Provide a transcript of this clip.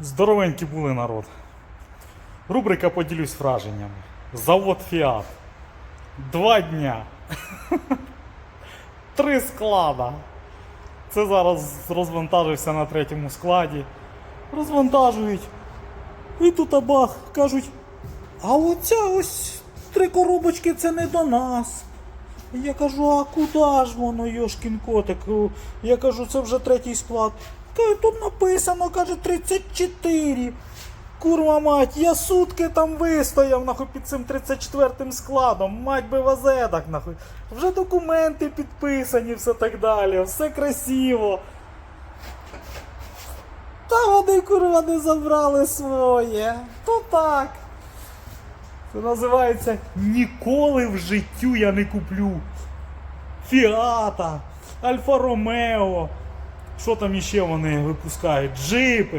Здоровенькі були народ. Рубрика поділюсь враженнями. Завод Фіат. Два дня. Три склада. Це зараз розвантажився на третьому складі. Розвантажують. І тут абах кажуть, а оця ось три коробочки це не до нас. Я кажу, а куди ж воно, Йошкін котик? Я кажу, це вже третій склад. Каже, тут написано, каже, 34. Курва мать, я сутки там вистояв нахуй під цим 34 складом. Мать би вазедак, нахуй. Вже документи підписані, все так далі, все красиво. Та вони, курва, не забрали своє. То так. Це називається Ніколи в життю я не куплю. Фіата, Альфа Ромео. Що там іще вони випускають? Джипи.